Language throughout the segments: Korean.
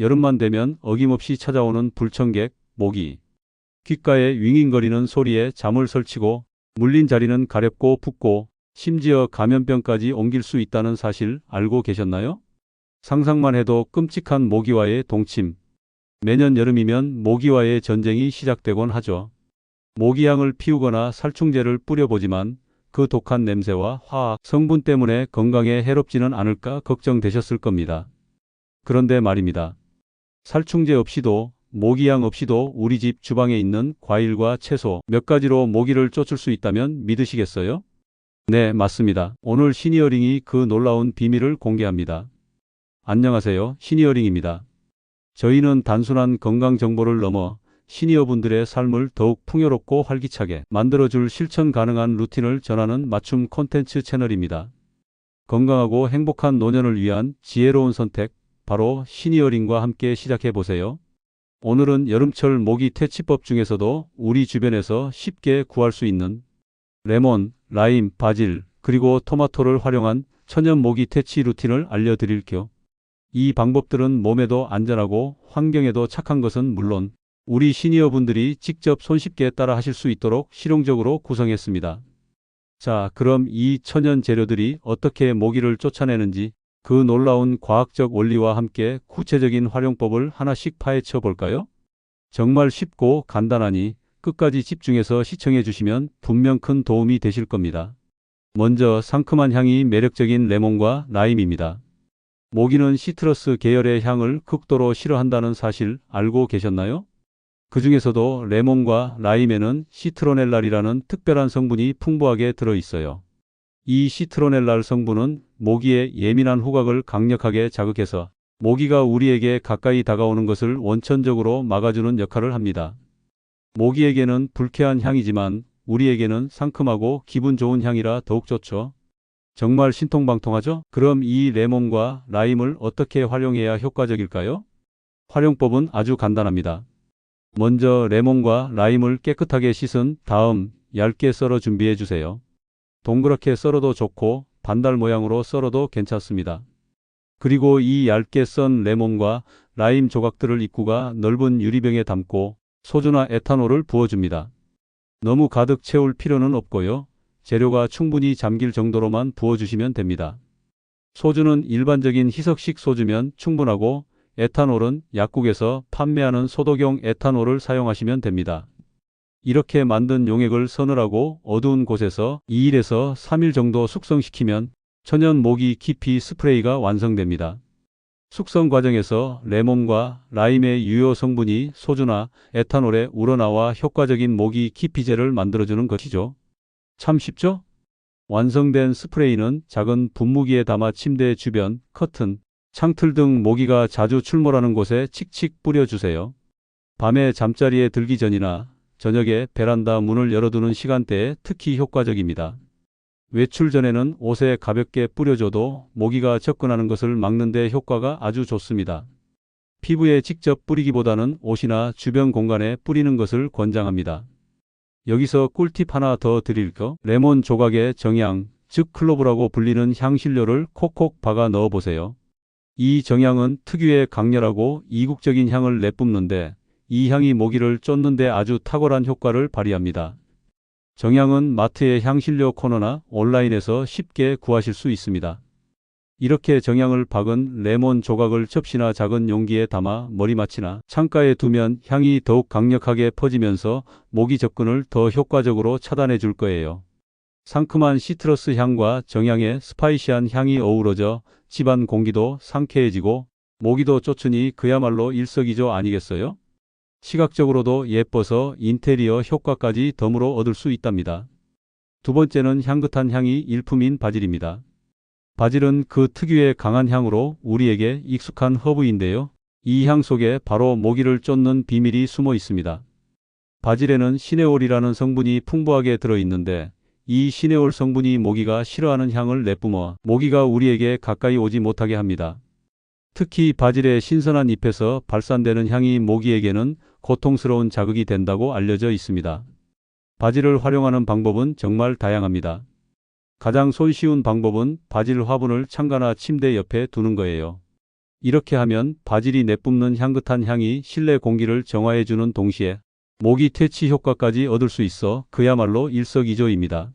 여름만 되면 어김없이 찾아오는 불청객, 모기. 귓가에 윙윙거리는 소리에 잠을 설치고 물린 자리는 가렵고 붓고 심지어 감염병까지 옮길 수 있다는 사실 알고 계셨나요? 상상만 해도 끔찍한 모기와의 동침. 매년 여름이면 모기와의 전쟁이 시작되곤 하죠. 모기향을 피우거나 살충제를 뿌려보지만 그 독한 냄새와 화학 성분 때문에 건강에 해롭지는 않을까 걱정되셨을 겁니다. 그런데 말입니다. 살충제 없이도 모기향 없이도 우리 집 주방에 있는 과일과 채소 몇 가지로 모기를 쫓을 수 있다면 믿으시겠어요? 네, 맞습니다. 오늘 시니어링이 그 놀라운 비밀을 공개합니다. 안녕하세요. 시니어링입니다. 저희는 단순한 건강 정보를 넘어 시니어분들의 삶을 더욱 풍요롭고 활기차게 만들어줄 실천 가능한 루틴을 전하는 맞춤 콘텐츠 채널입니다. 건강하고 행복한 노년을 위한 지혜로운 선택, 바로 시니어링과 함께 시작해 보세요. 오늘은 여름철 모기 퇴치법 중에서도 우리 주변에서 쉽게 구할 수 있는 레몬, 라임, 바질, 그리고 토마토를 활용한 천연 모기 퇴치 루틴을 알려드릴게요. 이 방법들은 몸에도 안전하고 환경에도 착한 것은 물론 우리 시니어분들이 직접 손쉽게 따라 하실 수 있도록 실용적으로 구성했습니다. 자, 그럼 이 천연 재료들이 어떻게 모기를 쫓아내는지 그 놀라운 과학적 원리와 함께 구체적인 활용법을 하나씩 파헤쳐 볼까요? 정말 쉽고 간단하니 끝까지 집중해서 시청해 주시면 분명 큰 도움이 되실 겁니다. 먼저 상큼한 향이 매력적인 레몬과 라임입니다. 모기는 시트러스 계열의 향을 극도로 싫어한다는 사실 알고 계셨나요? 그 중에서도 레몬과 라임에는 시트로넬랄이라는 특별한 성분이 풍부하게 들어 있어요. 이 시트로넬랄 성분은 모기의 예민한 후각을 강력하게 자극해서 모기가 우리에게 가까이 다가오는 것을 원천적으로 막아주는 역할을 합니다. 모기에게는 불쾌한 향이지만 우리에게는 상큼하고 기분 좋은 향이라 더욱 좋죠. 정말 신통방통하죠? 그럼 이 레몬과 라임을 어떻게 활용해야 효과적일까요? 활용법은 아주 간단합니다. 먼저 레몬과 라임을 깨끗하게 씻은 다음 얇게 썰어 준비해 주세요. 동그랗게 썰어도 좋고 반달 모양으로 썰어도 괜찮습니다. 그리고 이 얇게 썬 레몬과 라임 조각들을 입구가 넓은 유리병에 담고 소주나 에탄올을 부어줍니다. 너무 가득 채울 필요는 없고요. 재료가 충분히 잠길 정도로만 부어주시면 됩니다. 소주는 일반적인 희석식 소주면 충분하고 에탄올은 약국에서 판매하는 소독용 에탄올을 사용하시면 됩니다. 이렇게 만든 용액을 서늘하고 어두운 곳에서 2일에서 3일 정도 숙성시키면 천연 모기 기피 스프레이가 완성됩니다. 숙성 과정에서 레몬과 라임의 유효 성분이 소주나 에탄올에 우러나와 효과적인 모기 기피제를 만들어주는 것이죠. 참 쉽죠? 완성된 스프레이는 작은 분무기에 담아 침대 주변, 커튼, 창틀 등 모기가 자주 출몰하는 곳에 칙칙 뿌려주세요. 밤에 잠자리에 들기 전이나 저녁에 베란다 문을 열어두는 시간대에 특히 효과적입니다. 외출 전에는 옷에 가볍게 뿌려줘도 모기가 접근하는 것을 막는 데 효과가 아주 좋습니다. 피부에 직접 뿌리기보다는 옷이나 주변 공간에 뿌리는 것을 권장합니다. 여기서 꿀팁 하나 더 드릴까? 레몬 조각에 정향, 즉 클로브라고 불리는 향신료를 콕콕 박아 넣어 보세요. 이 정향은 특유의 강렬하고 이국적인 향을 내뿜는데 이 향이 모기를 쫓는데 아주 탁월한 효과를 발휘합니다. 정향은 마트의 향신료 코너나 온라인에서 쉽게 구하실 수 있습니다. 이렇게 정향을 박은 레몬 조각을 접시나 작은 용기에 담아 머리맡이나 창가에 두면 향이 더욱 강력하게 퍼지면서 모기 접근을 더 효과적으로 차단해 줄 거예요. 상큼한 시트러스 향과 정향의 스파이시한 향이 어우러져 집안 공기도 상쾌해지고 모기도 쫓으니 그야말로 일석이조 아니겠어요? 시각적으로도 예뻐서 인테리어 효과까지 덤으로 얻을 수 있답니다. 두 번째는 향긋한 향이 일품인 바질입니다. 바질은 그 특유의 강한 향으로 우리에게 익숙한 허브인데요. 이 향 속에 바로 모기를 쫓는 비밀이 숨어 있습니다. 바질에는 시네올이라는 성분이 풍부하게 들어있는데 이 시네올 성분이 모기가 싫어하는 향을 내뿜어 모기가 우리에게 가까이 오지 못하게 합니다. 특히 바질의 신선한 잎에서 발산되는 향이 모기에게는 고통스러운 자극이 된다고 알려져 있습니다. 바질을 활용하는 방법은 정말 다양합니다. 가장 손쉬운 방법은 바질 화분을 창가나 침대 옆에 두는 거예요. 이렇게 하면 바질이 내뿜는 향긋한 향이 실내 공기를 정화해주는 동시에 모기 퇴치 효과까지 얻을 수 있어 그야말로 일석이조입니다.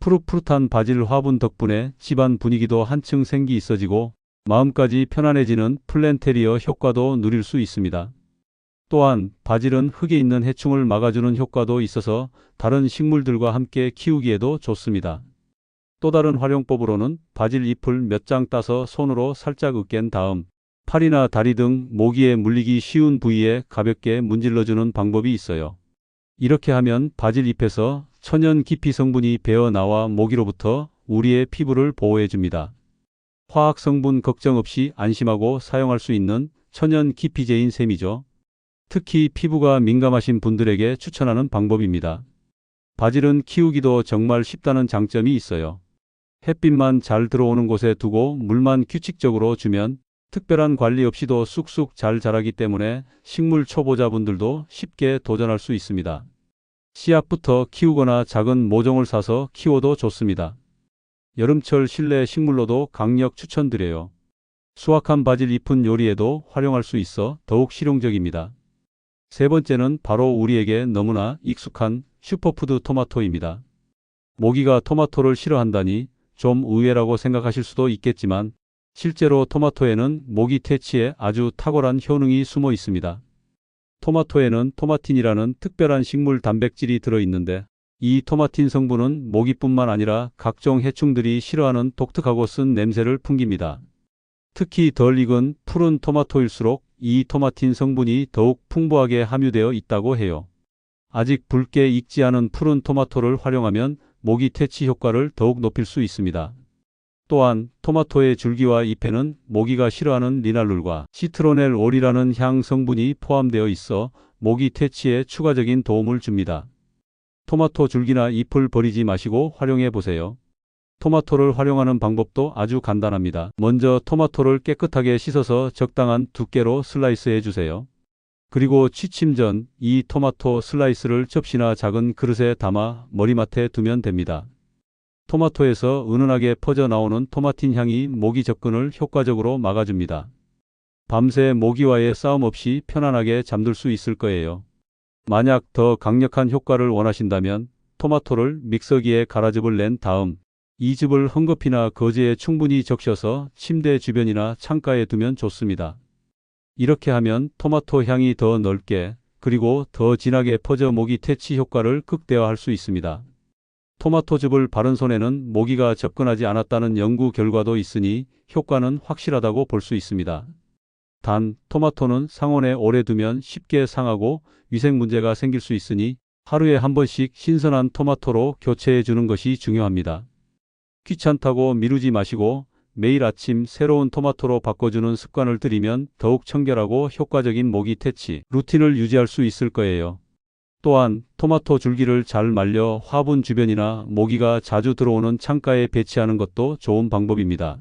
푸릇푸릇한 바질 화분 덕분에 집안 분위기도 한층 생기 있어지고 마음까지 편안해지는 플랜테리어 효과도 누릴 수 있습니다. 또한 바질은 흙에 있는 해충을 막아주는 효과도 있어서 다른 식물들과 함께 키우기에도 좋습니다. 또 다른 활용법으로는 바질 잎을 몇 장 따서 손으로 살짝 으깬 다음 팔이나 다리 등 모기에 물리기 쉬운 부위에 가볍게 문질러주는 방법이 있어요. 이렇게 하면 바질 잎에서 천연 기피 성분이 배어 나와 모기로부터 우리의 피부를 보호해 줍니다. 화학 성분 걱정 없이 안심하고 사용할 수 있는 천연 기피제인 셈이죠. 특히 피부가 민감하신 분들에게 추천하는 방법입니다. 바질은 키우기도 정말 쉽다는 장점이 있어요. 햇빛만 잘 들어오는 곳에 두고 물만 규칙적으로 주면 특별한 관리 없이도 쑥쑥 잘 자라기 때문에 식물 초보자분들도 쉽게 도전할 수 있습니다. 씨앗부터 키우거나 작은 모종을 사서 키워도 좋습니다. 여름철 실내 식물로도 강력 추천드려요. 수확한 바질 잎은 요리에도 활용할 수 있어 더욱 실용적입니다. 세 번째는 바로 우리에게 너무나 익숙한 슈퍼푸드 토마토입니다. 모기가 토마토를 싫어한다니 좀 의외라고 생각하실 수도 있겠지만 실제로 토마토에는 모기 퇴치에 아주 탁월한 효능이 숨어 있습니다. 토마토에는 토마틴이라는 특별한 식물 단백질이 들어 있는데 이 토마틴 성분은 모기뿐만 아니라 각종 해충들이 싫어하는 독특하고 쓴 냄새를 풍깁니다. 특히 덜 익은 푸른 토마토일수록 이 토마틴 성분이 더욱 풍부하게 함유되어 있다고 해요. 아직 붉게 익지 않은 푸른 토마토를 활용하면 모기 퇴치 효과를 더욱 높일 수 있습니다. 또한 토마토의 줄기와 잎에는 모기가 싫어하는 리날룰과 시트로넬 올이라는 향 성분이 포함되어 있어 모기 퇴치에 추가적인 도움을 줍니다. 토마토 줄기나 잎을 버리지 마시고 활용해 보세요. 토마토를 활용하는 방법도 아주 간단합니다. 먼저 토마토를 깨끗하게 씻어서 적당한 두께로 슬라이스 해 주세요. 그리고 취침 전 이 토마토 슬라이스를 접시나 작은 그릇에 담아 머리맡에 두면 됩니다. 토마토에서 은은하게 퍼져 나오는 토마틴 향이 모기 접근을 효과적으로 막아줍니다. 밤새 모기와의 싸움 없이 편안하게 잠들 수 있을 거예요. 만약 더 강력한 효과를 원하신다면 토마토를 믹서기에 갈아즙을 낸 다음 이 즙을 헝겊이나 거즈에 충분히 적셔서 침대 주변이나 창가에 두면 좋습니다. 이렇게 하면 토마토 향이 더 넓게 그리고 더 진하게 퍼져 모기 퇴치 효과를 극대화할 수 있습니다. 토마토즙을 바른 손에는 모기가 접근하지 않았다는 연구 결과도 있으니 효과는 확실하다고 볼 수 있습니다. 단, 토마토는 상온에 오래 두면 쉽게 상하고 위생 문제가 생길 수 있으니 하루에 한 번씩 신선한 토마토로 교체해 주는 것이 중요합니다. 귀찮다고 미루지 마시고 매일 아침 새로운 토마토로 바꿔주는 습관을 들이면 더욱 청결하고 효과적인 모기 퇴치 루틴을 유지할 수 있을 거예요. 또한 토마토 줄기를 잘 말려 화분 주변이나 모기가 자주 들어오는 창가에 배치하는 것도 좋은 방법입니다.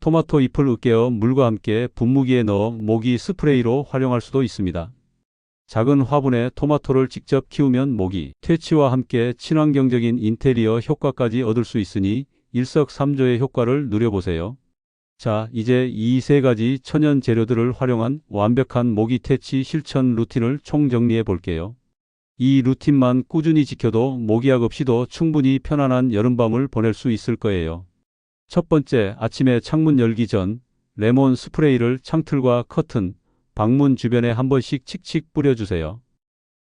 토마토 잎을 으깨어 물과 함께 분무기에 넣어 모기 스프레이로 활용할 수도 있습니다. 작은 화분에 토마토를 직접 키우면 모기 퇴치와 함께 친환경적인 인테리어 효과까지 얻을 수 있으니 일석삼조의 효과를 누려보세요. 자, 이제 이 세 가지 천연 재료들을 활용한 완벽한 모기 퇴치 실천 루틴을 총정리해 볼게요. 이 루틴만 꾸준히 지켜도 모기약 없이도 충분히 편안한 여름밤을 보낼 수 있을 거예요. 첫 번째, 아침에 창문 열기 전 레몬 스프레이를 창틀과 커튼, 방문 주변에 한 번씩 칙칙 뿌려주세요.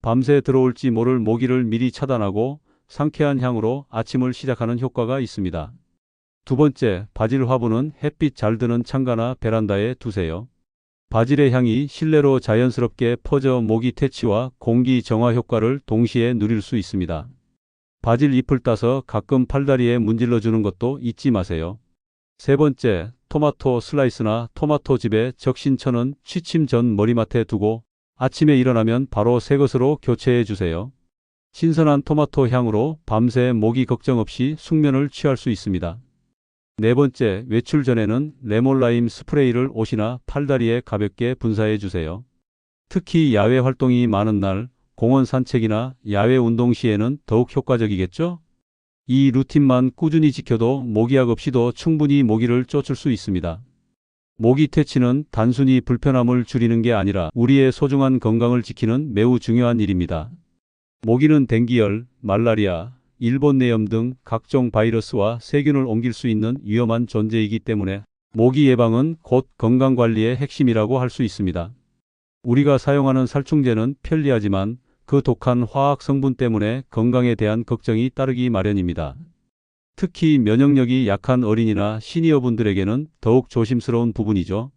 밤새 들어올지 모를 모기를 미리 차단하고 상쾌한 향으로 아침을 시작하는 효과가 있습니다. 두 번째, 바질 화분은 햇빛 잘 드는 창가나 베란다에 두세요. 바질의 향이 실내로 자연스럽게 퍼져 모기 퇴치와 공기 정화 효과를 동시에 누릴 수 있습니다. 바질 잎을 따서 가끔 팔다리에 문질러 주는 것도 잊지 마세요. 세 번째, 토마토 슬라이스나 토마토즙에 적신천은 취침 전 머리맡에 두고 아침에 일어나면 바로 새 것으로 교체해 주세요. 신선한 토마토 향으로 밤새 모기 걱정 없이 숙면을 취할 수 있습니다. 네 번째, 외출 전에는 레몬라임 스프레이를 옷이나 팔다리에 가볍게 분사해 주세요. 특히 야외 활동이 많은 날, 공원 산책이나 야외 운동 시에는 더욱 효과적이겠죠? 이 루틴만 꾸준히 지켜도 모기약 없이도 충분히 모기를 쫓을 수 있습니다. 모기 퇴치는 단순히 불편함을 줄이는 게 아니라 우리의 소중한 건강을 지키는 매우 중요한 일입니다. 모기는 댕기열, 말라리아, 일본 내염 등 각종 바이러스와 세균을 옮길 수 있는 위험한 존재이기 때문에 모기 예방은 곧 건강관리의 핵심이라고 할 수 있습니다. 우리가 사용하는 살충제는 편리하지만 그 독한 화학 성분 때문에 건강에 대한 걱정이 따르기 마련입니다. 특히 면역력이 약한 어린이나 시니어분들에게는 더욱 조심스러운 부분이죠.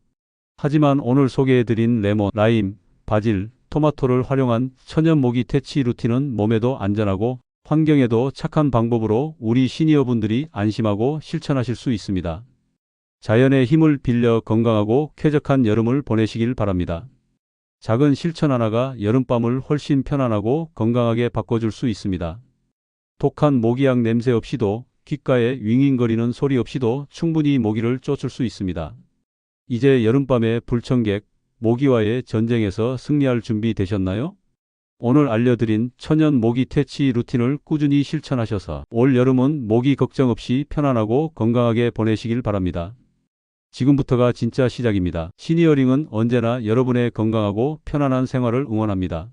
하지만 오늘 소개해드린 레몬, 라임, 바질, 토마토를 활용한 천연 모기 퇴치 루틴은 몸에도 안전하고 환경에도 착한 방법으로 우리 시니어분들이 안심하고 실천하실 수 있습니다. 자연의 힘을 빌려 건강하고 쾌적한 여름을 보내시길 바랍니다. 작은 실천 하나가 여름밤을 훨씬 편안하고 건강하게 바꿔줄 수 있습니다. 독한 모기약 냄새 없이도 귓가에 윙윙거리는 소리 없이도 충분히 모기를 쫓을 수 있습니다. 이제 여름밤의 불청객, 모기와의 전쟁에서 승리할 준비 되셨나요? 오늘 알려드린 천연 모기 퇴치 루틴을 꾸준히 실천하셔서 올 여름은 모기 걱정 없이 편안하고 건강하게 보내시길 바랍니다. 지금부터가 진짜 시작입니다. 시니어링은 언제나 여러분의 건강하고 편안한 생활을 응원합니다.